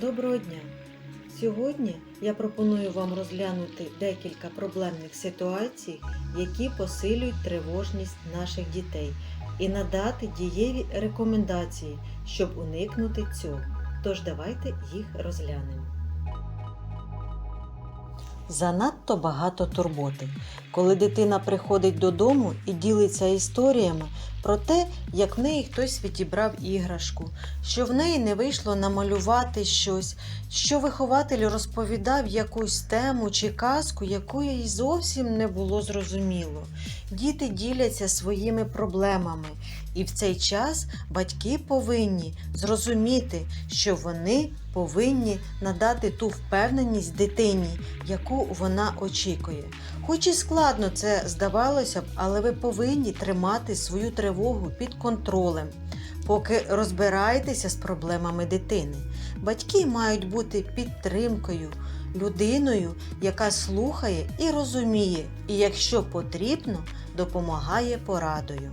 Доброго дня! Сьогодні я пропоную вам розглянути декілька проблемних ситуацій, які посилюють тривожність наших дітей, і надати дієві рекомендації, щоб уникнути цього. Тож давайте їх розглянемо. Занадто багато турботи. Коли дитина приходить додому і ділиться історіями про те, як в неї хтось відібрав іграшку, що в неї не вийшло намалювати щось, що вихователь розповідав якусь тему чи казку, яку їй зовсім не було зрозуміло. Діти діляться своїми проблемами, і в цей час батьки повинні зрозуміти, що вони повинні надати ту впевненість дитині, яку вона очікує. Хоч і складно це здавалося б, але ви повинні тримати свою тривогу під контролем, поки розбираєтеся з проблемами дитини. Батьки мають бути підтримкою, людиною, яка слухає і розуміє, і якщо потрібно, допомагає порадою.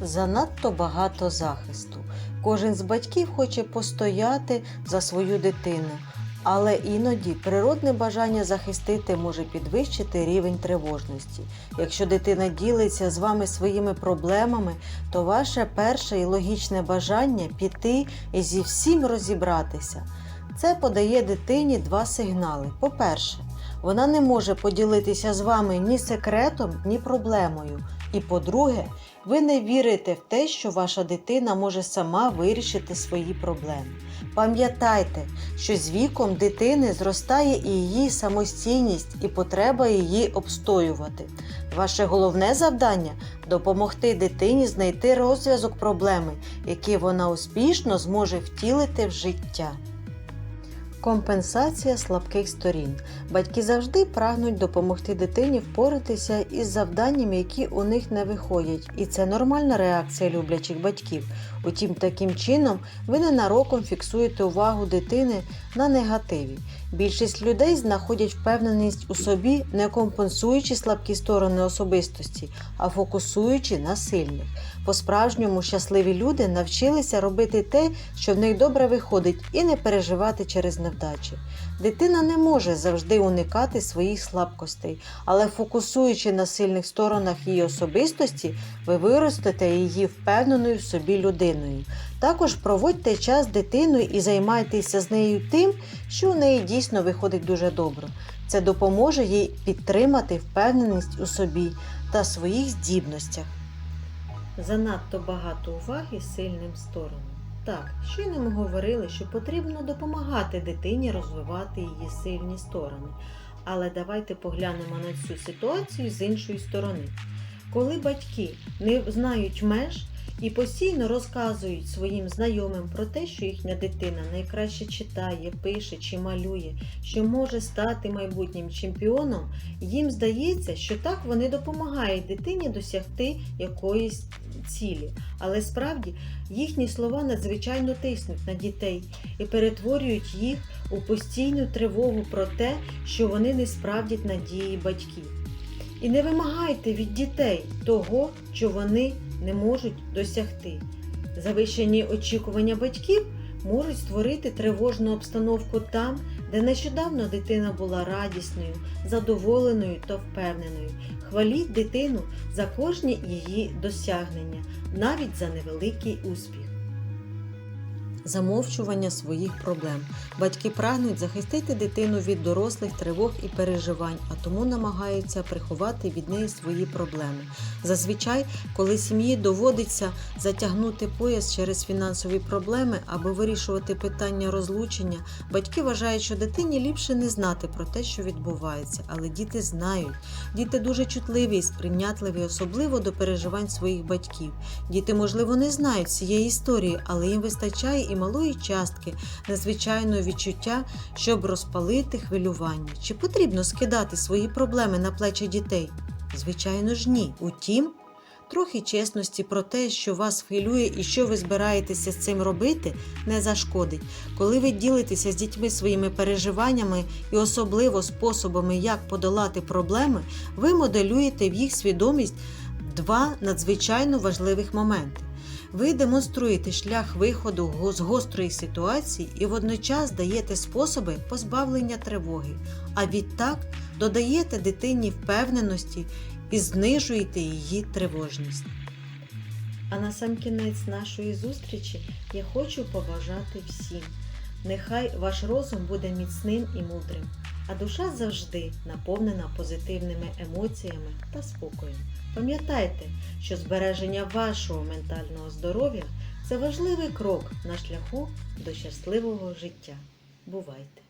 Занадто багато захисту. Кожен з батьків хоче постояти за свою дитину, але іноді природне бажання захистити може підвищити рівень тривожності. Якщо дитина ділиться з вами своїми проблемами, то ваше перше і логічне бажання піти і зі всім розібратися. Це подає дитині два сигнали. По-перше, вона не може поділитися з вами ні секретом, ні проблемою. І по-друге, ви не вірите в те, що ваша дитина може сама вирішити свої проблеми. Пам'ятайте, що з віком дитини зростає і її самостійність, і потреба її обстоювати. Ваше головне завдання допомогти дитині знайти розв'язок проблеми, який вона успішно зможе втілити в життя. Компенсація слабких сторін. Батьки завжди прагнуть допомогти дитині впоратися із завданнями, які у них не виходять, і це нормальна реакція люблячих батьків. Утім, таким чином ви ненароком фіксуєте увагу дитини на негативі. Більшість людей знаходять впевненість у собі, не компенсуючи слабкі сторони особистості, а фокусуючи на сильних. По-справжньому щасливі люди навчилися робити те, що в них добре виходить, і не переживати через невдачі. Дитина не може завжди уникати своїх слабкостей, але фокусуючи на сильних сторонах її особистості, ви виростете її впевненою в собі людиною. Також проводьте час з дитиною і займайтеся з нею тим, що у неї дійсно виходить дуже добре. Це допоможе їй підтримати впевненість у собі та своїх здібностях. Занадто багато уваги сильним сторонам. Так, щойно ми говорили, що потрібно допомагати дитині розвивати її сильні сторони. Але давайте поглянемо на цю ситуацію з іншої сторони. Коли батьки не знають меж і постійно розказують своїм знайомим про те, що їхня дитина найкраще читає, пише чи малює, що може стати майбутнім чемпіоном, їм здається, що так вони допомагають дитині досягти якоїсь цілі. Але справді їхні слова надзвичайно тиснуть на дітей і перетворюють їх у постійну тривогу про те, що вони не справдять надії батьків. І не вимагайте від дітей того, що вони не можуть досягти. Завищені очікування батьків можуть створити тривожну обстановку там, де нещодавно дитина була радісною, задоволеною та впевненою. Хваліть дитину за кожні її досягнення, навіть за невеликий успіх. Замовчування своїх проблем. Батьки прагнуть захистити дитину від дорослих тривог і переживань, а тому намагаються приховати від неї свої проблеми. Зазвичай, коли сім'ї доводиться затягнути пояс через фінансові проблеми або вирішувати питання розлучення, батьки вважають, що дитині ліпше не знати про те, що відбувається, але діти знають. Діти дуже чутливі і сприйнятливі, особливо до переживань своїх батьків. Діти, можливо, не знають цієї історії, але їм вистачає малої частки незвичайного відчуття, щоб розпалити хвилювання. Чи потрібно скидати свої проблеми на плечі дітей? Звичайно ж, ні. Утім, трохи чесності про те, що вас хвилює і що ви збираєтеся з цим робити, не зашкодить. Коли ви ділитеся з дітьми своїми переживаннями і особливо способами, як подолати проблеми, ви моделюєте в їх свідомість два надзвичайно важливих моменти. Ви демонструєте шлях виходу з гострої ситуації і водночас даєте способи позбавлення тривоги, а відтак додаєте дитині впевненості і знижуєте її тривожність. А на сам кінець нашої зустрічі я хочу побажати всім. Нехай ваш розум буде міцним і мудрим, а душа завжди наповнена позитивними емоціями та спокоєм. Пам'ятайте, що збереження вашого ментального здоров'я це важливий крок на шляху до щасливого життя. Бувайте!